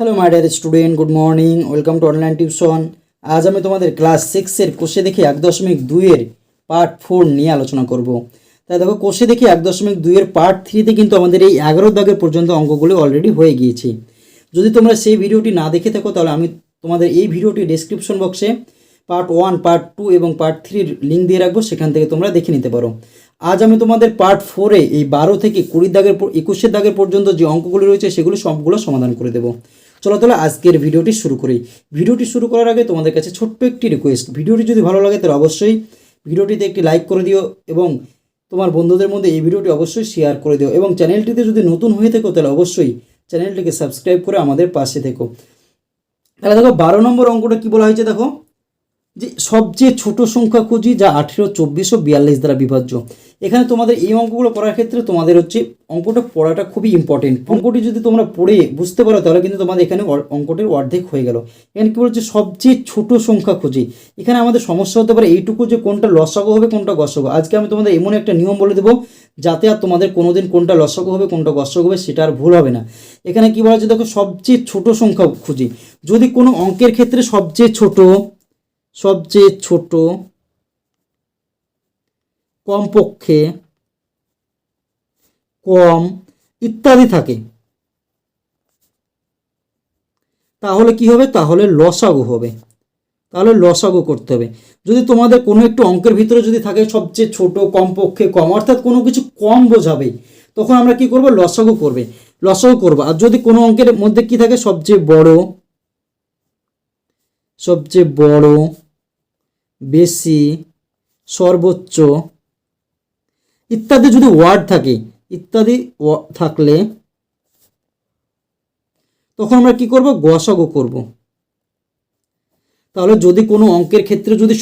Hello my dear student good morning welcome to online tuition আজ আমি তোমাদের class সিক্সের কোষে দেখি এক দশমিক দুইয়ের পার্ট ফোর নিয়ে আলোচনা করব। তাই দেখো, কোষে দেখি এক দশমিক দুইয়ের পার্ট থ্রিতে কিন্তু আমাদের এই এগারো দাগের পর্যন্ত অঙ্কগুলো অলরেডি হয়ে গিয়েছে। যদি তোমরা সেই ভিডিওটি না দেখে থাকো, তাহলে আমি তোমাদের এই ভিডিওটি ডেসক্রিপশন বক্সে পার্ট ওয়ান পার্ট টু এবং পার্ট থ্রির লিঙ্ক দিয়ে রাখব, সেখান থেকে তোমরা দেখে নিতে পারো। আজ আমি তোমাদের পার্ট ফোরে এই বারো থেকে কুড়ি দাগের একুশের দাগের পর্যন্ত যে অঙ্কগুলি রয়েছে, সেগুলো সবগুলো সমাধান করে দেবো। চলো তাহলে আজকের ভিডিওটি শুরু করি। ভিডিওটি শুরু করার আগে তোমাদের কাছে ছোট্ট একটি রিকোয়েস্ট ভিডিওটি যদি ভালো লাগে তাহলে অবশ্যই ভিডিওটিতে একটি লাইক করে দিও এবং তোমার বন্ধুদের মধ্যে এই ভিডিওটি অবশ্যই শেয়ার করে দিও এবং চ্যানেলটিতে যদি নতুন হয়ে থেকো তাহলে অবশ্যই চ্যানেলটিকে সাবস্ক্রাইব করে আমাদের পাশে থেকো। তাহলে দেখো বারো নম্বর অঙ্কটা কী বলা হয়েছে দেখো? যে সবচেয়ে ছোট সংখ্যা খুঁজি যা আঠেরো, চব্বিশ ও বিয়াল্লিশ দ্বারা বিভাজ্য। এখানে তোমাদের এই অঙ্কগুলো পড়ার ক্ষেত্রে তোমাদের হচ্ছে অঙ্কটা পড়াটা খুবই ইম্পর্টেন্ট অঙ্কটি যদি তোমরা পড়ে বুঝতে পারো, তাহলে কিন্তু তোমাদের এখানে অঙ্কটির অর্ধেক হয়ে গেল। এখানে কী বলছে? সবচেয়ে ছোট সংখ্যা খুঁজি। এখানে আমাদের সমস্যা হতে পারে এইটুকু যে কোনটা লসাগু হবে, কোনটা গসাগু। আজকে আমি তোমাদের এমন একটা নিয়ম বলে দেবো, যাতে আর তোমাদের কোনোদিন কোনটা লসাগু হবে, কোনটা গসাগু হবে, সেটা আর ভুল হবে না। এখানে কী বলা হচ্ছে দেখো, সবচেয়ে ছোট সংখ্যা খুঁজি। যদি কোনো অঙ্কের ক্ষেত্রে সবচেয়ে ছোট সবচেয়ে ছোট কমপক্ষে কম ইত্যাদি থাকে। তাহলে কি হবে? তাহলে লসাগু হবে। তাহলে লসাগু করতে হবে। যদি তোমাদের কোনো একটু অঙ্কের ভিতরে যদি থাকে সবচেয়ে ছোট, কমপক্ষে কম, অর্থাৎ কোনো কিছু কম বোঝাবে, তখন আমরা কি করব? লসাগু করবে। লসাগু করব। আর যদি কোনো অঙ্কের মধ্যে কি থাকে? সবচেয়ে বড় সবচেয়ে বড়, বেশি, সর্বোচ্চ ইত্যাদি যদি ওয়ার্ড থাকে, ইত্যাদি থাকলে তখন আমরা কি করব? গসাগু করব। তাহলে যদি কোনো অঙ্কের ক্ষেত্রে যদি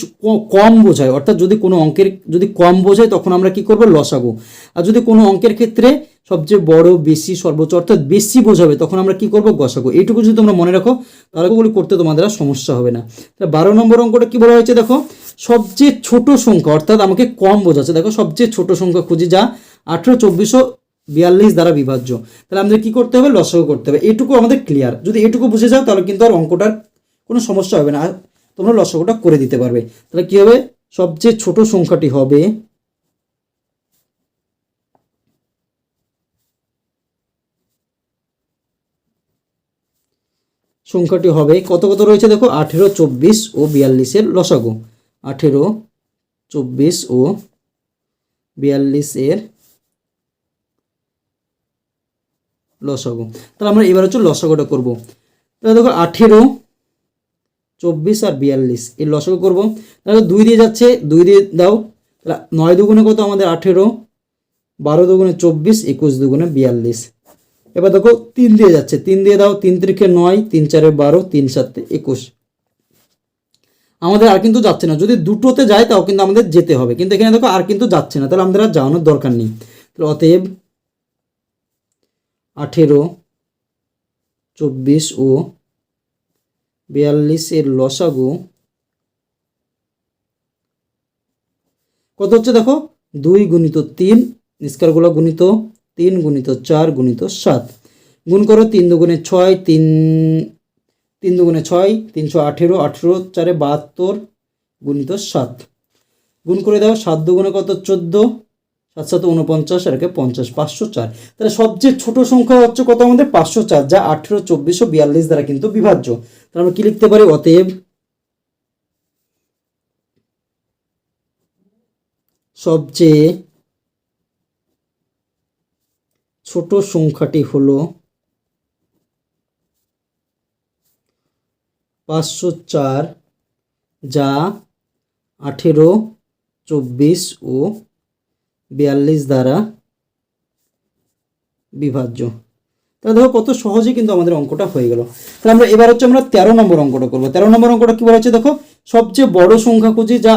কম বোঝায়, অর্থাৎ যদি কোনো অঙ্কের, যদি কম বোঝায় তখন আমরা কি করব? লসাগু। আর যদি কোনো অঙ্কের ক্ষেত্রে সবচেয়ে বড়, বেশি, সর্বোচ্চ, অর্থাৎ বেশি বোঝাবে, তখন আমরা কি করব? গসাগু। এইটুকু যদি তোমরা মনে রাখো, তাহলে ওগুলি করতে তোমাদের আর সমস্যা হবে না। তাহলে বারো নম্বর অঙ্কটা কি বলা হয়েছে দেখো? সবচেয়ে ছোট সংখ্যা, অর্থাৎ আমাকে কম বোঝাচ্ছে। দেখো, সবচেয়ে ছোট সংখ্যা খুঁজি যা আঠেরো চব্বিশশো বিয়াল্লিশ দ্বারা বিভাজ্য। তাহলে আমাদের কি করতে হবে? লসাগু করতে হবে। এইটুকু আমাদের ক্লিয়ার যদি এটুকু বুঝে যাও, তাহলে কিন্তু আর অঙ্কটার কোনো সমস্যা হবে না। তোমরা লসাগুটা করে দিতে পারবে। তাহলে কি হবে? সবচেয়ে ছোট সংখ্যাটি হবে সংখ্যাটি হবে, কত কত রয়েছে দেখো? আঠেরো, চব্বিশ ও বিয়াল্লিশের লসাগু। আঠেরো, চব্বিশ ও বিয়াল্লিশের লসাগু। তাহলে আমরা এবার হচ্ছে লসাগুটা করব। তাহলে দেখো, আঠেরো, চব্বিশ আর বিয়াল্লিশ এর লসাগু করব। তাহলে দুই দিয়ে যাচ্ছে, দুই দিয়ে দাও। তাহলে নয় দুগুণে কত? আমাদের আঠেরো, বারো দুগুণে চব্বিশ, একুশ দুগুণে বিয়াল্লিশ। এবার দেখো তিন দিয়ে যাচ্ছে। তিন দিয়ে দাও, তিন তিরিখে নয়, তিন চারে বারো, তিন সাতে একুশ। আমাদের আর কিন্তু যাচ্ছে না। যদি দুটোতে যায়, তাও কিন্তু আমাদের যেতে হবে। কিন্তু এখানে দেখো আর কিন্তু যাচ্ছে না। তাহলে আমাদের আর যাওয়ানোর দরকার নেই। তাহলে অতএব আঠেরো, চব্বিশ ও বিয়াল্লিশের লসাগু কত হচ্ছে দেখো? দুই গুণিত তিন নিষ্কারগুলো গুণিত তিন গুণিত চার গুণিত সাত। গুণ করো তিন দুগুণে ছয়, তিন তিন দুগুণে ছয়, তিনশো আঠেরো আঠেরো চারে বাহাত্তর গুণিত সাত। গুণ করে দাও, সাত দুগুণে কত? চোদ্দ। সাত সাত উনপঞ্চাশ আর একে পঞ্চাশ, পাঁচশো চার। তাহলে সবচেয়ে ছোট সংখ্যা হচ্ছে কত আমাদের? পাঁচশো চার, যা আঠেরো চব্বিশশো বিয়াল্লিশ দ্বারা কিন্তু বিভাজ্য। তাহলে আমরা কি লিখতে পারি? অতএব সবচেয়ে ছোট সংখ্যাটি হলো পাঁচশো চার যা আঠেরো, চব্বিশ ও বিয়াল্লিশ দ্বারা বিভাজ্য। তাহলে দেখো কত সহজে কিন্তু আমাদের অঙ্কটা হয়ে গেল। তাহলে আমরা এবার হচ্ছে আমরা তেরো নম্বর অঙ্কটা করব। তেরো নম্বর অঙ্কটা কি বলা হচ্ছে দেখো সবচেয়ে বড় সংখ্যা খুঁজি যা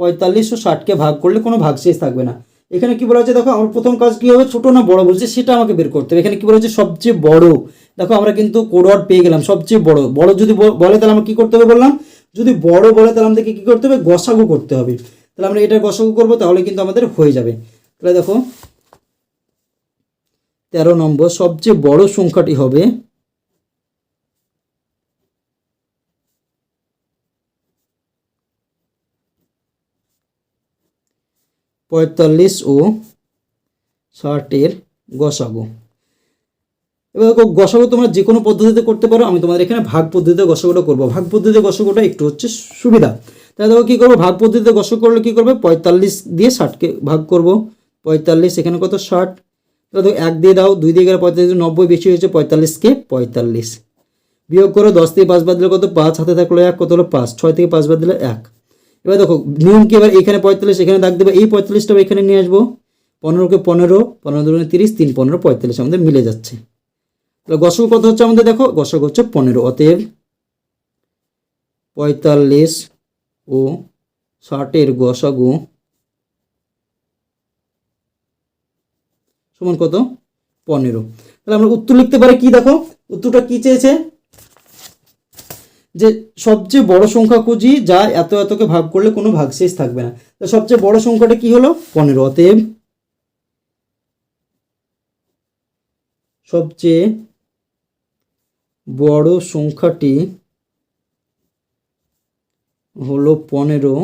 পঁয়তাল্লিশ ও ষাটকে ভাগ করলে কোনো ভাগশেষ থাকবে না। এখানে কি বলা হচ্ছে, দেখো, আমার প্রথম কাজ কি হবে, ছোট না বড় বলছে, সেটা আমাকে বের করতে হবে। এখানে কি বলা হচ্ছে, সবচেয়ে বড়। দেখো, আমরা কিন্তু কোডওয়ার্ড পেয়ে গেলাম, সবচেয়ে বড়। বড় যদি বলে, তাহলে আমাকে কি করতে হবে বললাম, যদি বড় বলে, তাহলে আমাদেরকে কি করতে হবে, গসাগু করতে হবে। তাহলে আমরা এটা গসাগু করব, তাহলে কিন্তু আমাদের হয়ে যাবে। তাহলে দেখো, তেরো নম্বর, সবচেয়ে বড় সংখ্যাটি হবে পঁয়তাল্লিশ ও ষাটের গসাগু এবার দেখো গসাগু তোমরা যে কোনো পদ্ধতিতে করতে পারো, আমি তোমাদের এখানে ভাগ পদ্ধতিতে গসাগুটা করব। ভাগ পদ্ধতিতে গসাগুটা একটু হচ্ছে সুবিধা। তাহলে দেখো কী করব, ভাগ পদ্ধতিতে গসক করলে কী করবে, পঁয়তাল্লিশ দিয়ে ষাটকে ভাগ করব। পঁয়তাল্লিশ, এখানে কত? ষাট। তাহলে দেখো, এক দিয়ে দাও, দুই দিয়ে গেলে পঁয়তাল্লিশ নব্বই, বেশি হয়েছে পঁয়তাল্লিশকে পঁয়তাল্লিশ। বিয়োগ করো, দশ থেকে পাঁচ বাদ দিলে কত? পাঁচ, হাতে থাকল এক, কত হলো? পাঁচ। ছয় থেকে পাঁচ বাদ দিলে এক। এবার দেখো নিয়ম কি এবার এখানে পঁয়তাল্লিশ, এখানে দাগ দেবে, এই পঁয়তাল্লিশটা এখানে নিয়ে আসব। পনেরোকে পনেরো পনেরো দুগুণে তিরিশ, তিন পনেরো, পঁয়তাল্লিশ আমাদের মিলে যাচ্ছে। তাহলে গসক কত হচ্ছে আমাদের দেখো? গসক হচ্ছে পনেরো, অতএব পঁয়তাল্লিশ ও ষাটের গসাগু সমান কত? পনেরো। তাহলে আমরা উত্তর লিখতে পারি কি দেখো? উত্তরটা কি চেয়েছে? যে সবচেয়ে বড় সংখ্যা খুঁজি, যা এত এতকে ভাগ করলে কোনো ভাগশেষ থাকবে না। তো সবচেয়ে বড় সংখ্যাটা কি হলো? পনেরো। অতএব সবচেয়ে বড় সংখ্যাটি হলো পনেরো,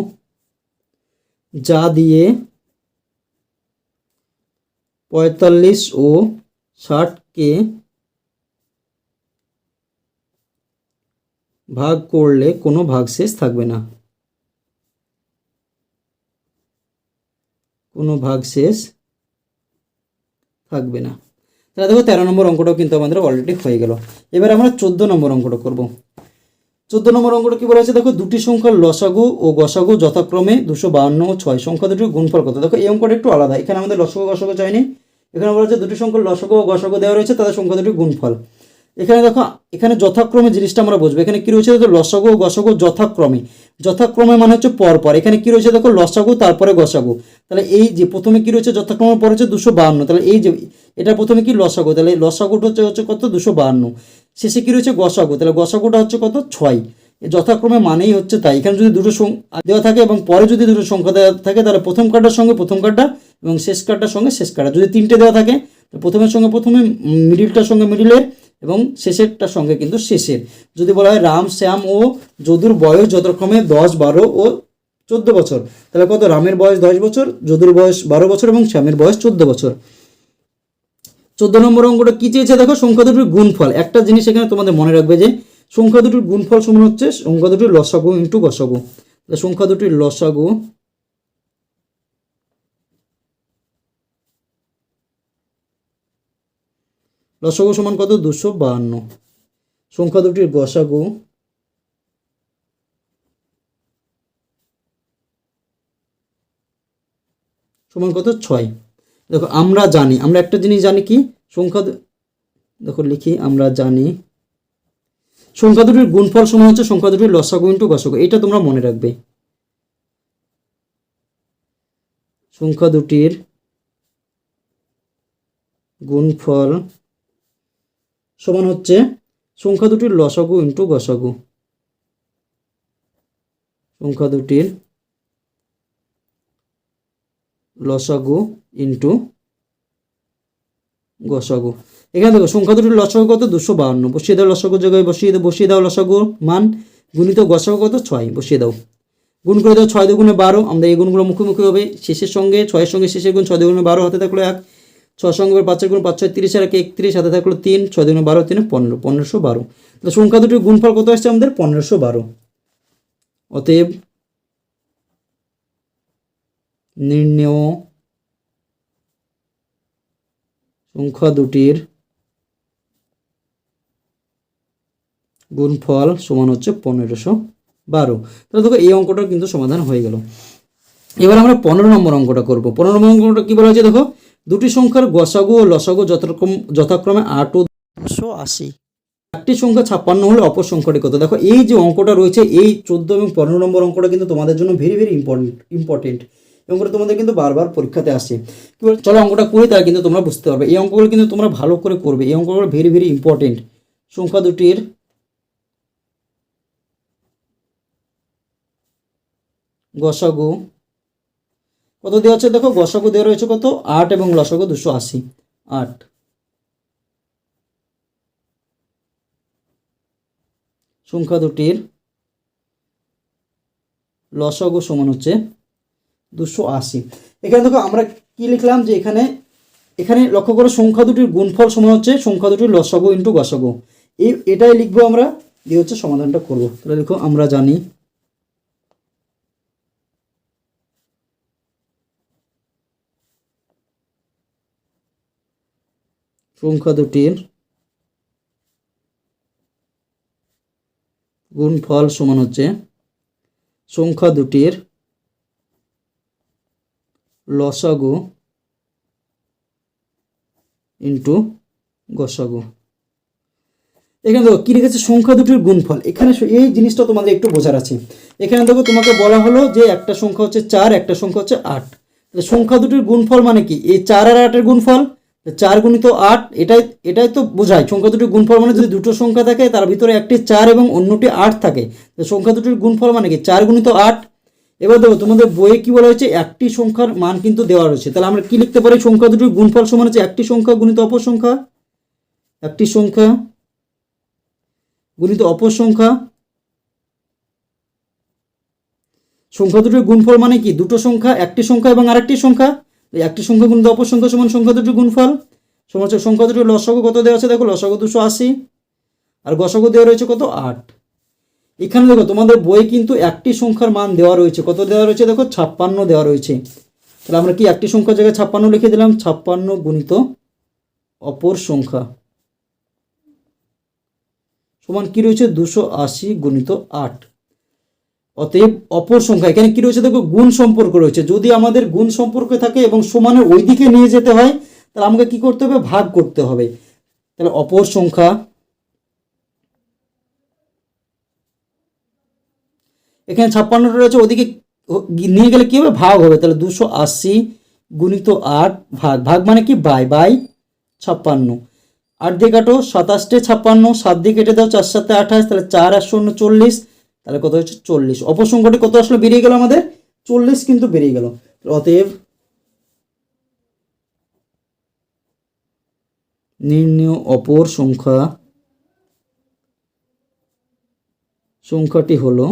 যা দিয়ে পঁয়তাল্লিশ ও ষাটকে ভাগ করলে কোনো ভাগশেষ থাকবে না। কোনো ভাগশেষ থাকবে না। তাহলে দেখো তেরো নম্বর অঙ্কটাও কিন্তু আমাদের অলরেডি হয়ে গেল। এবার আমরা চোদ্দ নম্বর অঙ্কটা করব। চোদ্দ নম্বর অঙ্কটা কি বলা হয়েছে দেখো দুটি সংখ্যার লসাগু ও গসাগু যথাক্রমে দুশো বাহান্ন ও ছয় সংখ্যা দুটির গুণফল কত? দেখো এই অঙ্কটা একটু আলাদা। এখানে আমাদের লসাগু গসাগু চাইনি এখানে বলা হচ্ছে দুটি সংখ্যার লসাগু ও গসাগু দেওয়া রয়েছে, তাদের সংখ্যা দুটির গুণফল। এখানে দেখো, এখানে যথাক্রমে জিনিসটা আমরা বুঝব। এখানে কি রয়েছে? দেখো, লসাগু গসাগু যথাক্রমে। যথাক্রমে মানে হচ্ছে পর পর এখানে কি রয়েছে? দেখো, লসাগু, তারপরে গসাগু। তাহলে এই যে প্রথমে কি রয়েছে? যথাক্রমে পর হচ্ছে দুশো বাহান্ন। তাহলে এই যে, এটা প্রথমে কি? লসাগু। তাহলে লসাগুটা হচ্ছে হচ্ছে কত? দুশো বাহান্ন। শেষে কি রয়েছে? গসাগু। তাহলে গসাগুটা হচ্ছে কত? ছয়। যথাক্রমে মানেই হচ্ছে তাই। এখানে যদি দুটো দেওয়া থাকে এবং পরে যদি দুটো সংখ্যা দেওয়া থাকে, তাহলে প্রথম কার্ডটার সঙ্গে প্রথম কার্ডটা এবং শেষ কার্ডটার সঙ্গে শেষ কার্ডটা যদি তিনটে দেওয়া থাকে, তো প্রথমের সঙ্গে প্রথমে মিডিলটার সঙ্গে মিডিলের এবং শেষেরটার সঙ্গে কিন্তু শেষের। যদি বলা হয় রাম, শ্যাম ও যদুর বয়স যথাক্রমে দশ, বারো ও চোদ্দ বছর, তাহলে কত? রামের বয়স দশ বছর, যদুর বয়স বারো বছর এবং শ্যামের বয়স চোদ্দ বছর। চোদ্দ নম্বর অঙ্কটা কি চেয়েছে? দেখো, সংখ্যা দুটির গুণফল। একটা জিনিস এখানে তোমাদের মনে রাখবে যে, সংখ্যা দুটির গুণফল সমান হচ্ছে সংখ্যা দুটির লসাগু ইন্টু গসাগু সংখ্যা দুটির লসাগু লসাগু সমান কত? দুশো বাহান্ন। সংখ্যা দুটির গসাগু। সমান কত? ছয়। দেখো, আমরা জানি, আমরা একটা জিনিস জানি কি? সংখ্যা দেখো, লিখি, আমরা জানি। সংখ্যা দুটির গুণফল সমান হচ্ছে সংখ্যা দুটির লসাগু ইন্টু গসাগু। এটা তোমরা মনে রাখবে। সংখ্যা দুটির গুণফল সমান হচ্ছে সংখ্যা দুটির লসাগু ইন্টু গসাগু। সংখ্যা দুটির লসাগু ইন্টু গসাগু। এখানে দেখো, সংখ্যা দুটির লসাগু কত? দুশো বাহান্ন। বসিয়ে দাও লসাগু জায়গায়, বসিয়ে দাও বসিয়ে দাও লসাগু মান। গুণিত গসাগু কত? ছয়। বসিয়ে দাও। গুণ করে দাও, ছয় দুগুণে বারো। আমাদের এই গুণগুলো মুখোমুখি হবে। শেষের সঙ্গে, ছয়ের সঙ্গে শেষের গুণ, ছয় দুগুণে বারো, হতে থাকল এক। ছয় এবার পাঁচের গুণ পাঁচ ছয় তিরিশ আর এক একত্রিশ হাতে থাকল তিন, ছয় দুগুণে বারো, তিনে পনেরো, পনেরোশো বারো। তাহলে সংখ্যা দুটির গুণফল কত আসছে আমাদের? পনেরোশো বারো। অতএব নির্ণেয় সংখ্যা দুটির গুণফল সমান হচ্ছে পনেরোশো বারো। তাহলে দেখো এই অঙ্কটার কিন্তু সমাধান হয়ে গেল। এবার আমরা পনেরো নম্বর অঙ্কটা করব। পনেরো নম্বর অঙ্কটা কী বলা হয়েছে দেখো? দুটি সংখ্যার গসাগু ও লসাগু যথাক্রম যথাক্রমে আট ও দুশো আশি। একটি সংখ্যা ছাপ্পান্ন হলে অপর সংখ্যাটি কত? দেখো এই যে অঙ্কটা রয়েছে এই চোদ্দ এবং পনেরো নম্বর অঙ্কটা কিন্তু তোমাদের জন্য ভেরি ভেরি ইম্পর্টেন্ট ইম্পর্টেন্ট এই অঙ্কটা তোমাদের কিন্তু বারবার পরীক্ষাতে আসে। কি বলে, চলো অঙ্কটা করে তাহলে কিন্তু তোমরা বুঝতে পারবে। এই অঙ্কগুলো কিন্তু তোমরা ভালো করে করবে। এই অঙ্কগুলো ভেরি ভেরি ইম্পর্টেন্ট সংখ্যা দুটির গসাগু কত দেওয়া আছে? দেখো, গসাগু দেওয়া রয়েছে কত? আট এবং লসাগু দুশো আশি। আট। সংখ্যা দুটির লসাগু সমান হচ্ছে দুশো আশি। এখানে দেখো, আমরা কি লিখলাম যে এখানে এখানে লক্ষ্য করো, সংখ্যা দুটির গুণফল সমান হচ্ছে সংখ্যা দুটির লসাগু ইন্টু গসাগু। এই, এটাই লিখব আমরা, দিয়ে হচ্ছে সমাধানটা করব। তাহলে দেখো, আমরা জানি সংখ্যা দুটির গুণফল সমান হচ্ছে সংখ্যা দুটির লসাগু ইন্টু গসাগু। এখানে দেখো, কী লিখেছে? সংখ্যা দুটির গুণফল। এখানে এই জিনিসটা তোমাদের একটু বোঝার আছে। এখানে দেখো, তোমাকে বলা হলো যে একটা সংখ্যা হচ্ছে চার, একটা সংখ্যা হচ্ছে আট। সংখ্যা দুটির গুণফল মানে কি? এই চার আর আটের গুণফল চার গুণিত আট, এটাই এটাই তো বোঝায়। সংখ্যা দুটির গুণফল মানে যদি দুটো সংখ্যা থাকে, তার ভিতরে একটি চার এবং অন্যটি আট থাকে। তো সংখ্যা দুটির গুণফল মানে কি? চার গুণিত আট। এবার দেখো, তোমাদের বইয়ে কি বলা হয়েছে? একটি সংখ্যার মান কিন্তু দেওয়া রয়েছে। তাহলে আমরা কি লিখতে পারি? সংখ্যা দুটির গুণফল সমান হচ্ছে একটি সংখ্যা গুণিত অপর সংখ্যা। একটি সংখ্যা গুণিত অপর সংখ্যা। সংখ্যা দুটির গুণফল মানে কি? দুটো সংখ্যা, একটি সংখ্যা এবং আরেকটি সংখ্যা। একটি সংখ্যা গুণিত অপর সংখ্যা সমান সংখ্যা দুটির গুণফল। সমান সংখ্যা দুটির লসাগু কত দেওয়া আছে? দেখো, লসাগু দুশো আশি। আর গসাগু দেওয়া রয়েছে কত? আট। এখানে দেখো, তোমাদের বই কিন্তু একটি সংখ্যার মান দেওয়া রয়েছে। কত দেওয়া রয়েছে? দেখো, ছাপ্পান্ন দেওয়া রয়েছে। তাহলে আমরা কি একটি সংখ্যার জায়গায় ছাপ্পান্ন লিখে দিলাম? ছাপ্পান্ন গুণিত অপর সংখ্যা। সমান কি রয়েছে? দুশো আশি গুণিত আট। অতএব অপর সংখ্যা। এখানে কি রয়েছে দেখো? গুণ সম্পর্ক রয়েছে। যদি আমাদের গুণ সম্পর্ক থাকে এবং সমানের ওই দিকে নিয়ে যেতে হয়, তাহলে আমাকে কি করতে হবে? ভাগ করতে হবে। তাহলে অপর সংখ্যা এখানে ছাপ্পান্নটা রয়েছে। ওদিকে নিয়ে গেলে কি হবে? ভাগ হবে। তাহলে দুশো আশি গুণিত আট ভাগ। ভাগ মানে কি? বাই বাই ছাপ্পান্ন। আট দিয়ে কাটো সাতাশটে ছাপ্পান্ন, সাত দিয়ে কেটে দাও, চার সাথে আঠাশ, তাহলে চার আর শূন্য চল্লিশ। তাহলে কত হচ্ছে? চল্লিশ। অপর সংখ্যাটি কত আসলে? বেরিয়ে গেল আমাদের? চল্লিশ কিন্তু বেরিয়ে গেল। অতএব নির্ণয় অপর সংখ্যা সংখ্যাটি হলো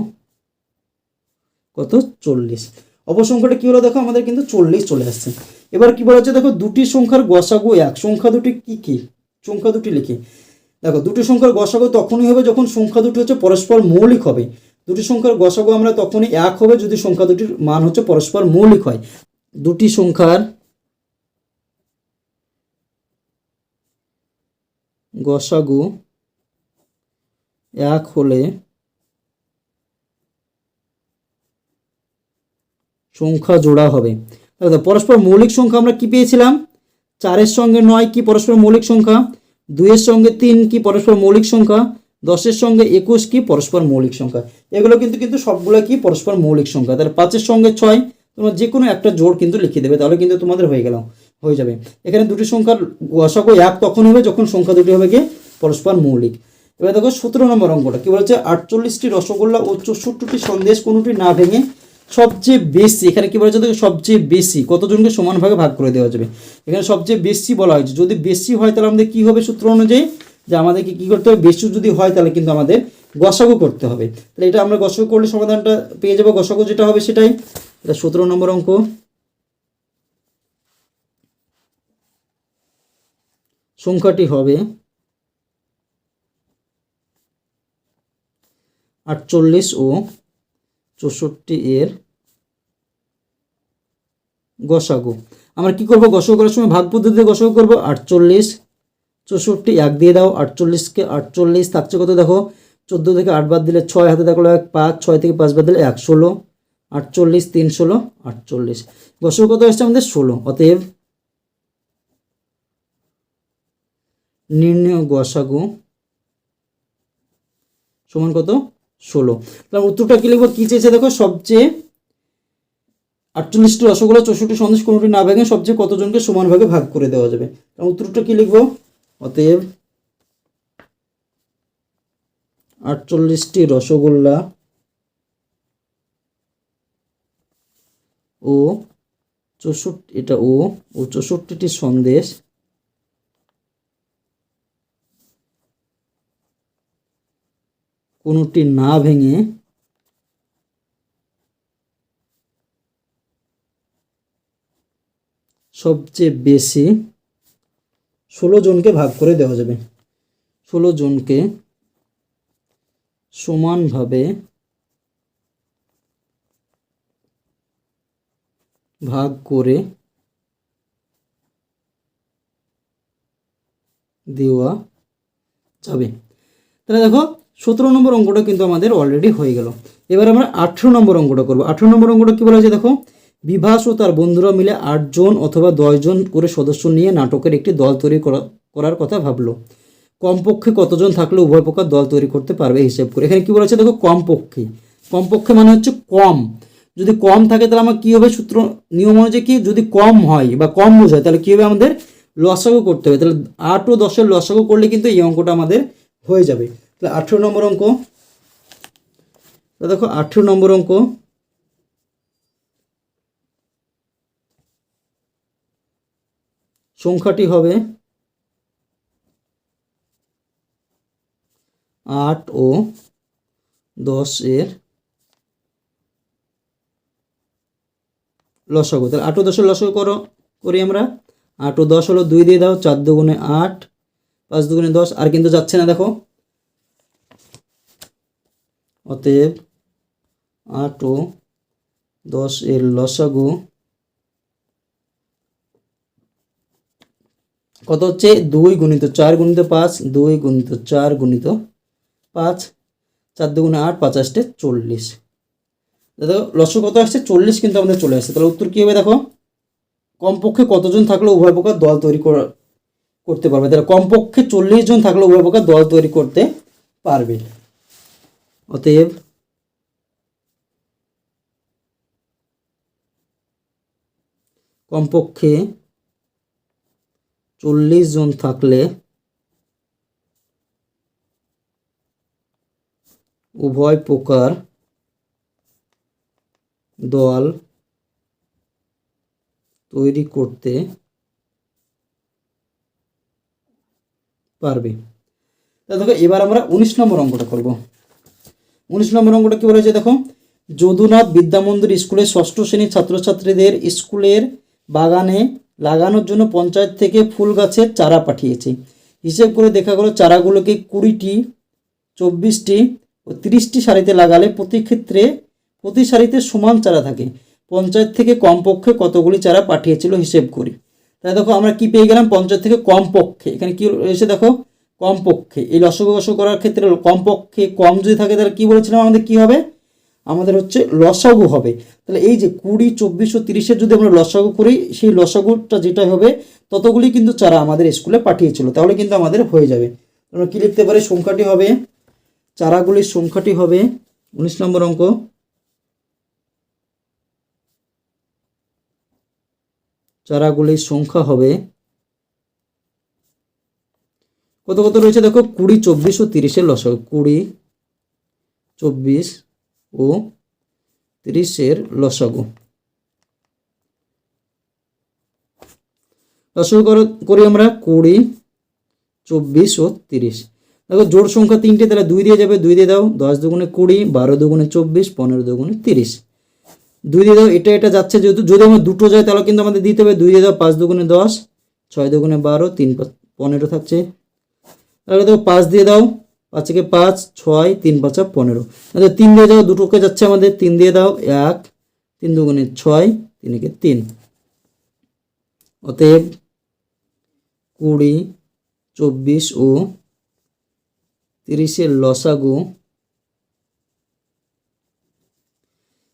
কত? চল্লিশ। অপর সংখ্যাটা কি হলো? দেখো, আমাদের কিন্তু চল্লিশ চলে আসছে। এবার কি বলা হচ্ছে? দেখো, দুটি সংখ্যার গসাগু এক। সংখ্যা দুটি কি কি? সংখ্যা দুটি লিখি। দেখো, দুটি সংখ্যার গসাগু তখনই হবে যখন সংখ্যা দুটি হচ্ছে পরস্পর মৌলিক হবে। দুটি সংখ্যার গসাগু আমরা তখনই এক হবে যদি সংখ্যা দুটির মান হচ্ছে পরস্পর মৌলিক হয়। দুটি সংখ্যার গসাগু এক হলে সংখ্যা জোড়া হবে। তাহলে পরস্পর মৌলিক সংখ্যা আমরা কি পেয়েছিলাম? চারের সঙ্গে নয় কি পরস্পর মৌলিক সংখ্যা? দুইয়ের সঙ্গে তিন কি পরস্পর মৌলিক সংখ্যা? দশের সঙ্গে একুশ কি পরস্পর মৌলিক সংখ্যা? এগুলো কিন্তু কিন্তু সবগুলো কি পরস্পর মৌলিক সংখ্যা? তাহলে পাঁচের সঙ্গে ছয়, তোমরা যে কোনো একটা জোড় কিন্তু লিখে দেবে, তাহলে কিন্তু তোমাদের হয়ে গেল, হয়ে যাবে। এখানে দুটি সংখ্যার গসাগু এক তখন হবে, যখন সংখ্যা দুটি হবে কি? পরস্পর মৌলিক। এবার দেখো সতেরো নম্বর অঙ্কটা, কী বলেছে? আটচল্লিশটি রসগোল্লা ও চৌষট্টিটি সন্দেশ, কোনোটি না ভেঙে সবচেয়ে বেশি, এখানে কি বলেছে দেখো? সবচেয়ে বেশি, কতজনকে সমান ভাগে ভাগ করে দেওয়া যাবে? এখানে সবচেয়ে বেশি বলা হয়েছে, যদি বেশি হয় তাহলে আমাদের কী হবে সূত্র অনুযায়ী? যে আমাদেরকে কি করতে হবে? বেশি যদি হয় তাহলে কিন্তু আমাদের গসাগু করতে হবে। তাহলে এটা আমরা গসাগু করলে সমাধানটা পেয়ে যাব। গসাগু যেটা হবে সেটাই। এটা সতেরো নম্বর অঙ্ক। সংখ্যাটি হবে আটচল্লিশ ও চৌষট্টি এর গসাগু। আমরা কি করব? গসাগু করার সময় ভাগ পদ্ধতিতে গসাগু করব। আটচল্লিশ চৌষট্টি, এক দিয়ে দাও, আটচল্লিশকে আটচল্লিশ থাকছে কত দেখো? চোদ্দ থেকে আট বাদ দিলে ছয়, হাতে দেখল এক পাঁচ, ছয় থেকে পাঁচ বাদ দিলে এক ষোলো, আটচল্লিশ, তিন ষোলো, আটচল্লিশ। গসাগু কত আসছে আমাদের? ষোলো। অতএব নির্ণয় গসাগু সমান কত? ষোলো। তাহলে উত্তরটা কি লিখব? কি চেয়েছে দেখো? সবচেয়ে আটচল্লিশটি রসগোল্লা, চৌষট্টি সন্দেশ, কোনোটি না ভেঙে সবচেয়ে কতজনকে সমান ভাগে ভাগ করে দেওয়া যাবে? উত্তরটা কি লিখব? অতএব আটচল্লিশটি রসগোল্লা ও চৌষট্টি, এটা ও ও চৌষট্টিটি সন্দেশ কোনোটি না ভেঙে সবচেয়ে বেশি ষোলো জনকে ভাগ করে দেওয়া যাবে। ষোলো জনকে সমানভাবে ভাগ করে দেওয়া যাবে। তাহলে দেখো, সতেরো নম্বর অঙ্কটা কিন্তু আমাদের অলরেডি হয়ে গেল। এবার আমরা আঠেরো নম্বর অঙ্কটা করব। আঠেরো নম্বর অঙ্কটা কী বলা হয়েছে দেখো? বিভাস ও তার বন্ধুরা মিলে আটজন অথবা দশজন করে সদস্য নিয়ে নাটকের একটি দল তৈরি করা, করার কথা ভাবলো। কমপক্ষে কতজন থাকলে উভয় প্রকার দল তৈরি করতে পারবে হিসেব করে। এখানে কি বলেছে দেখো, কমপক্ষে। কমপক্ষে মানে হচ্ছে কম। যদি কম থাকে তাহলে আমার কী হবে? সূত্র, নিয়ম অনুযায়ী কি যদি কম হয় বা কম বোঝায়, তাহলে কী হবে আমাদের? লসাগু করতে হবে। তাহলে আট ও দশের লসাগু করলে কিন্তু এই অঙ্কটা আমাদের হয়ে যাবে। তাহলে আঠেরো নম্বর অঙ্ক। দেখো, আঠেরো নম্বর অঙ্ক। সংখ্যাটি হবে আট ও দশ এর লসাগু। তাহলে আট ও দশের লসাগু করো, করি আমরা। আট ও দশ হলো দুই দিয়ে দাও, চার দুগুণে আট, পাঁচ দুগুণে দশ, আর কিন্তু যাচ্ছে না, দেখো। অতএব আট ও দশ এর লসাগু কত হচ্ছে? দুই গুণিত চার গুণিত পাঁচ, দুই গুণিত চার গুণিত পাঁচ, চার দুগুণে আট, পাঁচ আসতে চল্লিশ। দেখো লস্য কত আসছে? চল্লিশ কিন্তু আমাদের চলে আসছে। তাহলে উত্তর কী হবে দেখো? কমপক্ষে কতজন থাকলে উভয় প্রকার দল তৈরি করা করতে পারবে? তাহলে কমপক্ষে চল্লিশ জন থাকলে উভয় প্রকার দল তৈরি করতে পারবে। অতএব কমপক্ষে চল্লিশ জন থাকলে উভয় প্রকার দল তৈরি করতে পারবে। দেখো, এবার আমরা উনিশ নম্বর অঙ্কটা করব। উনিশ নম্বর অঙ্কটা কী বলেছে? দেখো, যদুনাথ বিদ্যামন্দির স্কুলের ষষ্ঠ শ্রেণির ছাত্রছাত্রীদের স্কুলের বাগানে লাগানোর জন্য পঞ্চায়েত থেকে ফুল গাছের চারা পাঠিয়েছে। হিসেব করে দেখা গেলো চারাগুলোকে কুড়িটি, চব্বিশটি ও তিরিশটি সারিতে লাগালে প্রতি ক্ষেত্রে, প্রতি সারিতে সমান চারা থাকে। পঞ্চায়েত থেকে কমপক্ষে কতগুলি চারা পাঠিয়েছিল হিসেব করি। তাই দেখো আমরা কি পেয়ে গেলাম? পঞ্চায়েত থেকে কমপক্ষে। এখানে কি এসে দেখো? কমপক্ষে। এই লসগু গসগু করার ক্ষেত্রে কমপক্ষে কম যদি থাকে তাহলে কি বলেছিলাম আমাদের? কি হবে? আমাদের হচ্ছে লসাগু হবে। তাহলে এই যে কুড়ি, চব্বিশ ও তিরিশের যদি আমরা লসাগু করি, সেই লসাগুটা যেটা হবে, ততগুলি কিন্তু চারা আমাদের স্কুলে পাঠিয়েছিল। তাহলে কিন্তু আমাদের হয়ে যাবে। আমরা কী লিখতে পারি? সংখ্যাটি হবে, চারাগুলির সংখ্যাটি হবে, উনিশ নম্বর অঙ্ক। চারাগুলির সংখ্যা হবে, কত কত রয়েছে? দেখো, কুড়ি, চব্বিশ ও তিরিশের লসাগু। কুড়ি, চব্বিশ ও তিরিশের লসাগু। লসাগু করি আমরা কুড়ি, চব্বিশ ও তিরিশ। দেখো জোড় সংখ্যা তিনটে, তাহলে দুই দিয়ে যাবে, দুই দিয়ে দাও, দশ দুগুণে কুড়ি, বারো দুগুণে চব্বিশ, পনেরো দুগুণে তিরিশ। দুই দিয়ে দাও, এটা এটা যাচ্ছে, যেহেতু, যদি আমার দুটো যায়, তাহলে কিন্তু আমাদের দিতে হবে দুই দিয়ে দাও, পাঁচ দুগুণে দশ, ছয় দুগুণে বারো, তিন পনেরো থাকছে। তাহলে দেখো পাঁচ দিয়ে দাও পাঁচকে পাঁচ, ছয়, তিন, পাঁচা পনেরো। আচ্ছা তিন দিয়ে দাও, দুটোকে যাচ্ছে আমাদের তিন দিয়ে দাও, এক, তিন দুগুণে ছয় তিনকে তিন। অতএব কুড়ি, চব্বিশ ও তিরিশের লসাগু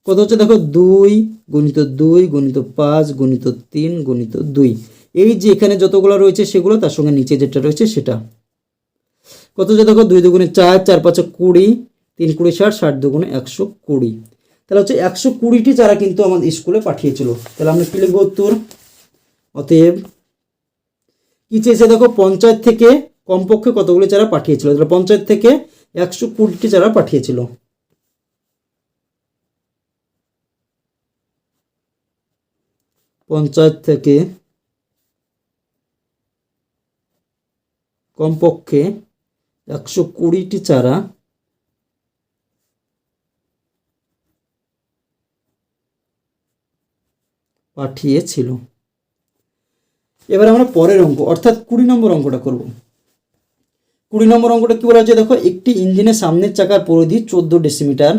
কত হচ্ছে? দেখো, দুই গুণিত দুই গুণিত পাঁচ গুণিত তিন গুণিত দুই। এই যে এখানে যতগুলো রয়েছে সেগুলো তার সঙ্গে নিচে যেটা রয়েছে সেটা। কত হচ্ছে দেখো? দুই দুগুণে চার চার পাঁচে কুড়ি, তিন কুড়ি ষাট ষাট দুগুণে একশো কুড়ি। তাহলে হচ্ছে একশো কুড়িটি চারা কিন্তু আমাদের স্কুলে পাঠিয়েছিল। তাহলে আমরা কি লিখব উত্তর? অতএব কি চেয়েছে দেখো? পঞ্চায়েত থেকে কমপক্ষে কতগুলি চারা পাঠিয়েছিল? তাহলে পঞ্চায়েত থেকে একশো কুড়িটি চারা পাঠিয়েছিল। পঞ্চায়েত থেকে কমপক্ষে একশো কুড়িটি চারা। পাঠিয়েছিল। এবার আমরা পরের অঙ্ক, অর্থাৎ কুড়ি নম্বর অঙ্কটা করব। কুড়ি নম্বর অঙ্কটা কী বলা হচ্ছে? দেখো, একটি ইঞ্জিনের সামনের চাকার পরিধি চোদ্দ ডেসিমিটার,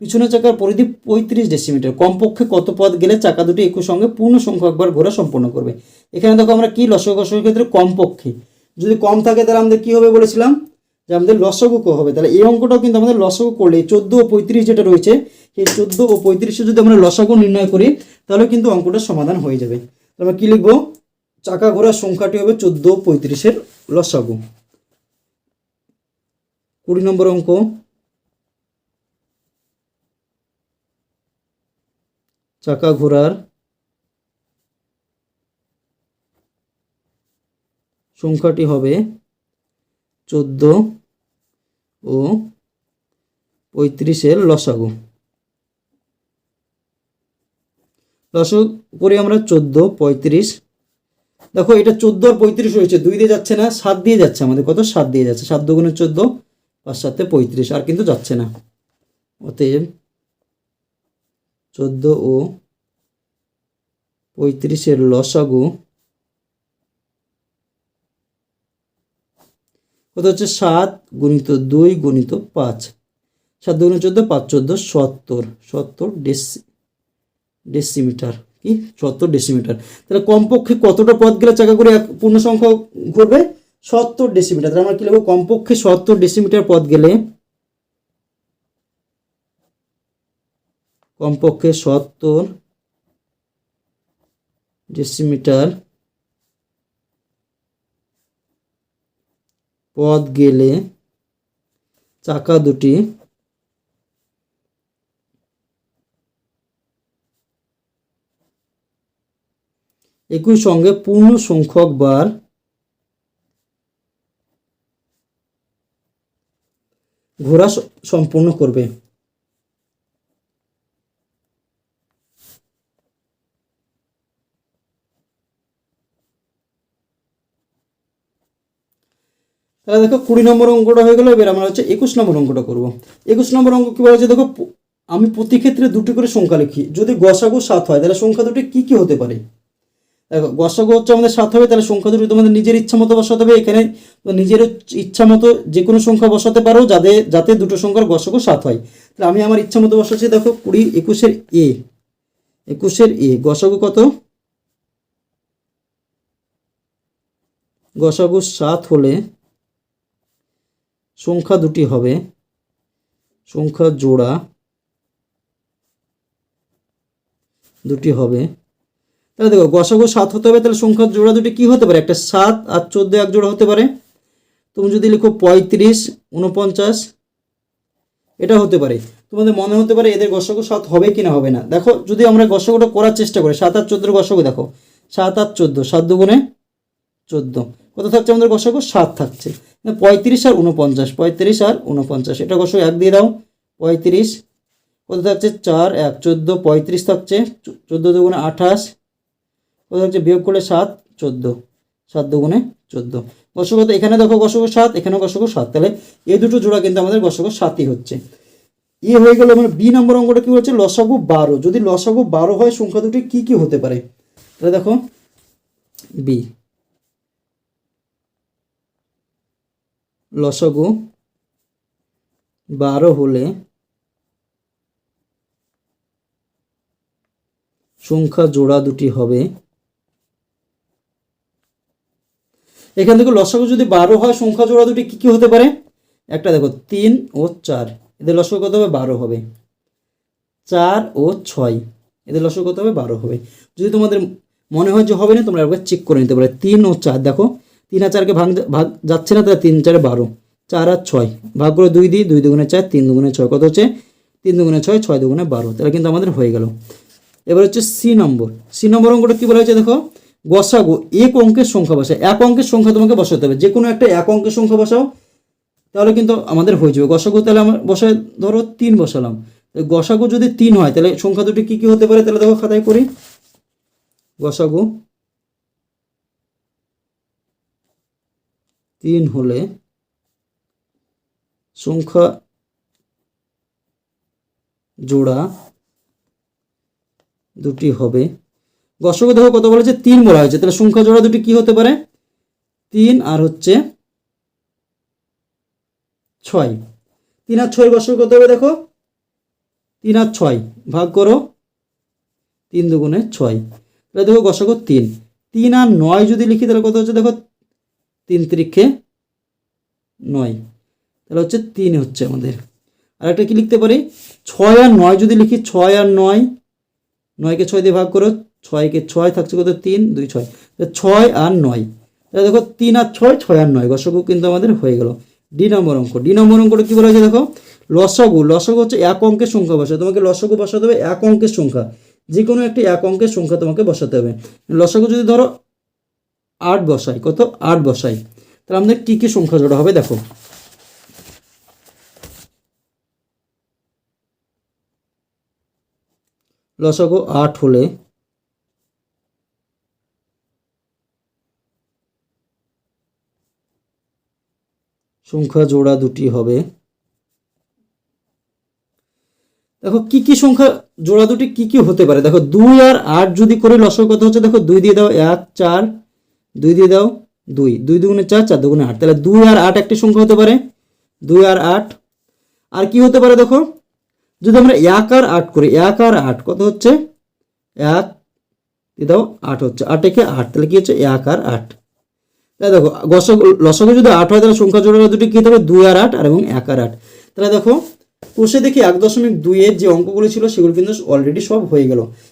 পিছনের চাকার পরিধি পঁয়ত্রিশ ডেসিমিটার। কমপক্ষে কত পথ গেলে চাকা দুটি একই সঙ্গে পূর্ণ সংখ্যক বার ঘোরা সম্পন্ন করবে? এখানে দেখো আমরা কি লসক ক্ষেত্রে কমপক্ষে যদি কম থাকে তাহলে আমাদের কি হবে বলেছিলাম? যে আমাদের লসগু হবে। তাহলে এই অঙ্কটাও কিন্তু আমাদের লসগু করলে চোদ্দ ও পঁয়ত্রিশ যেটা রয়েছে, সেই চোদ্দ ও পঁয়ত্রিশে যদি আমরা লসাগু নির্ণয় করি, তাহলে কিন্তু অঙ্কটার সমাধান হয়ে যাবে। তাহলে আমরা কী লিখব? চাকা ঘোরার সংখ্যাটি হবে চোদ্দ পঁয়ত্রিশের লসাগু। কুড়ি নম্বর অঙ্ক। চাকা ঘোরার সংখ্যাটি হবে চোদ্দ ও পঁয়ত্রিশের লসাগু। লসাগু করি আমরা চোদ্দ, পঁয়ত্রিশ। দেখো, এটা চোদ্দ আর পঁয়ত্রিশ রয়েছে দুই দিয়ে যাচ্ছে না, সাত দিয়ে যাচ্ছে আমাদের, কত? সাত দিয়ে যাচ্ছে, সাত দুগুণে চোদ্দ, পাঁচ সাতে পঁয়ত্রিশ, আর কিন্তু যাচ্ছে না। অতএব চোদ্দ ও পঁয়ত্রিশের লসাগু কত হচ্ছে? সাত গুণিত দুই গুণিত পাঁচ। সাত দুগুণে চোদ্দ, পাঁচ চোদ্দ, সত্তর। সত্তর ডেসি ডেসিমিটার। কি? সত্তর ডেসিমিটার। তাহলে কমপক্ষে কতটা পথ গেলে চাকা করে এক পূর্ণ সংখ্যা ঘুরবে? সত্তর ডেসিমিটার। তাহলে আমরা কি লিখব? কমপক্ষে সত্তর ডেসিমিটার পথ গেলে কমপক্ষে সত্তর ডেসিমিটার পথ গেলে চাকা দুটি একই সঙ্গে পূর্ণ সংখ্যক বার ঘোরা সম্পূর্ণ করবে। তাহলে দেখো কুড়ি নম্বর অঙ্কটা হয়ে গেল, এবার আমরা হচ্ছে একুশ নম্বর অঙ্কটা করব। একুশ নম্বর অঙ্ক কী বলা দেখো আমি প্রতি ক্ষেত্রে দুটি করে সংখ্যা লিখি। যদি গসাগু সাত হয়, তাহলে সংখ্যা দুটি কী কী হতে পারে? দেখো, গসাগু হচ্ছে আমাদের সাত হবে, তাহলে সংখ্যা দুটি তোমাদের নিজের ইচ্ছা মতো বসাতে হবে। এখানে নিজের ইচ্ছা মতো যে কোনো সংখ্যা বসাতে পারো, যাতে যাতে দুটো সংখ্যার গসাগু সাত হয়। তাহলে আমি আমার ইচ্ছা মতো বসাচ্ছি, দেখো, কুড়ি একুশের এ। একুশের এ, গসাগু কত? গসাগু সাত হলে সংখ্যা দুটি হবে। সংখ্যা জোড়া দুটি হবে। তাহলে দেখো, গসাগু সাত হতে হবে, তাহলে সংখ্যা জোড়া দুটি কি হতে পারে? একটা সাত আর চোদ্দ এক জোড়া হতে পারে। তুমি যদি লিখো পঁয়ত্রিশ উনপঞ্চাশ এটা হতে পারে। তোমাদের মনে হতে পারে এদের গসাগু সাত হবে কি না হবে না। দেখো, যদি আমরা গসাগুটা করার চেষ্টা করি, সাত আর চোদ্দোর গসাগু, দেখো, সাত আর চোদ্দ, সাত দুগুণে চোদ্দ। কত থাকছে আমাদের গসাগু? সাত থাকছে। পঁয়ত্রিশ আর উনপঞ্চাশ, পঁয়ত্রিশ আর উনপঞ্চাশ। এটা গসাগু এক দিয়ে দাও। পঁয়ত্রিশ, কত থাকছে? চার, এক, চোদ্দ, পঁয়ত্রিশ থাকছে। চোদ্দ দুগুণে আঠাশ, কত থাকছে বিয়োগ করলে সাত, চোদ্দ। সাত দুগুণে চোদ্দ। গসক এখানে দেখো গসক সাত, এখানেও গসক সাত। তাহলে এই দুটো জোড়া কিন্তু আমাদের গসক সাতই হচ্ছে। ই হয়ে গেল মানে বি নম্বর অঙ্কটা কী হচ্ছে লসাগু বারো। যদি লসাগু বারো হয়, সংখ্যা দুটি কী কী হতে পারে? তাহলে দেখো, বি। লসাগু বারো হলে সংখ্যা জোড়া দুটি হবে। এখান থেকে লসাগু যদি বারো হয়, সংখ্যা জোড়া দুটি কী কী হতে পারে? একটা দেখো, তিন ও চার। এদের লসাগু কত হবে? বারো হবে। চার ও ছয়। এদের লসাগু কত হবে? বারো হবে। যদি তোমাদের মনে হয় যে হবে না, তোমরা একবার চেক করে নিতে পারো। তিন ও চার, দেখো তিন আর চারকে ভাগ ভাগ যাচ্ছে না, তাহলে তিন চারে বারো। চার আর ছয়, ভাগ করে দুই দিই, দুই দুগুণে চার, তিন দুগুণে ছয়, কত হচ্ছে? তিন দুগুণে ছয় ছয় দুগুণে বারো। তাহলে কিন্তু আমাদের হয়ে গেল। এবার হচ্ছে সি নম্বর সি নম্বর অঙ্কটা কী বলা হয়েছে দেখো? গসাগু এক অঙ্কের সংখ্যা বসায় এক অঙ্কের সংখ্যা তোমাকে বসাতে হবে। যে কোনো একটা এক অঙ্কের সংখ্যা বসাও, তাহলে কিন্তু আমাদের হয়ে যাবে। গসাগু তাহলে আমার বসায় ধরো তিন বসালাম। গসাগু যদি তিন হয়, তাহলে সংখ্যা দুটি কী কী হতে পারে? তাহলে দেখো খাতায় করি। গসাগু তিন হলে সংখ্যা জোড়া দুটি হবে। গসক দেখো কত বলেছে? তিন বলা হয়েছে। তাহলে সংখ্যা জোড়া দুটি কি হতে পারে? তিন আর হচ্ছে ছয়। তিন আর ছয় গসক কত হবে দেখো? তিন আর ছয়। ভাগ করো। তিন দুগুণে ছয়। তাহলে দেখো গসক তিন। তিন আর নয় যদি লিখি, তাহলে কত হচ্ছে দেখো? তিন তিরিক্ষে নয়। তাহলে হচ্ছে তিন হচ্ছে আমাদের। আর একটা কি লিখতে পারি? ছয় আর নয় যদি লিখি, ছয় আর নয়, নয়কে ছয় দিয়ে ভাগ করো, ছয়কে ছয় থাকছে কত? তিন, দুই, ছয়। ছয় আর নয়। তাহলে দেখো তিন আর ছয় ছয় আর নয়। গসগু কিন্তু আমাদের হয়ে গেল। ডি নম্বর অঙ্ক। ডি নম্বর অঙ্কটা কী বলা হয়েছে দেখো? লসগু। লসগু হচ্ছে এক অঙ্কের সংখ্যা বসাতে। তোমাকে লসগু বসাতে হবে এক অঙ্কের সংখ্যা। যে কোনো একটি এক অঙ্কের সংখ্যা তোমাকে বসাতে হবে। লসগু যদি ধরো আট বসাই, কত? আট বসাই। তাহলে আমাদের কী কী সংখ্যা জোড়া হবে দেখো। লসাগু আট হলে সংখ্যা জোড়া দুটি হবে। দেখো কি কি সংখ্যা জোড়া দুটি কি কি হতে পারে? দেখো দুই আর আট যদি করে লসাগু কত হচ্ছে? দেখো দুই দিয়ে দাও এক, চার দুই দিয়ে দাও দুই। দুই দুগুণে চার চার দুগুণে আট। তাহলে দুই আর আট একটি সংখ্যা হতে পারে। দুই আর আট। আর কি হতে পারে দেখো? যদি আমরা এক আর আট করি, এক আর আট কত হচ্ছে? এক। দিয়ে দাও, আট হচ্ছে। আট একে আট, তাহলে কি হচ্ছে? এক আর আট। তাহলে দেখো, গসক লসকে যদি আট হয়, তাহলে সংখ্যা জোড়া দুটি কী হবে দুই আর আট আর এবং এক আর আট। তাহলে দেখো, কোষে দেখি এক দশমিক দুইয়ের যে অঙ্কগুলো ছিল, সেগুলো কিন্তু অলরেডি সব হয়ে গেল।